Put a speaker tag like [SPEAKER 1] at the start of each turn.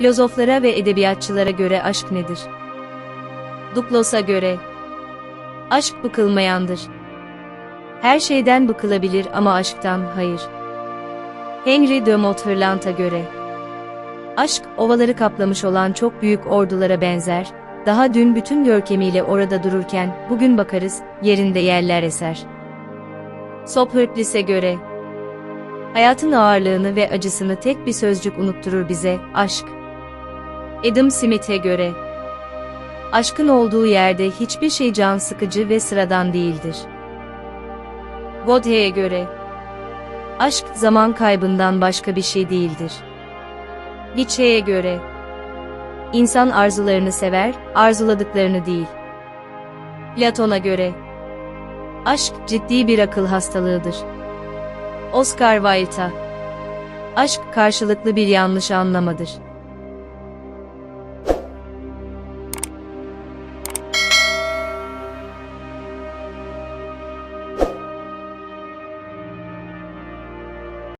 [SPEAKER 1] Filozoflara ve edebiyatçılara göre aşk nedir? Duklos'a göre aşk bıkılmayandır. Her şeyden bıkılabilir ama aşktan hayır. Henry de Montferland'a göre aşk ovaları kaplamış olan çok büyük ordulara benzer. Daha dün bütün görkemiyle orada dururken bugün bakarız yerinde yerler eser. Sophocles'e göre hayatın ağırlığını ve acısını tek bir sözcük unutturur bize aşk. Adam Smith'e göre aşkın olduğu yerde hiçbir şey can sıkıcı ve sıradan değildir. Godhe'ye göre aşk zaman kaybından başka bir şey değildir. Nietzsche'ye göre insan arzularını sever, arzuladıklarını değil. Platon'a göre aşk ciddi bir akıl hastalığıdır. Oscar Wilde'a aşk karşılıklı bir yanlış anlamadır.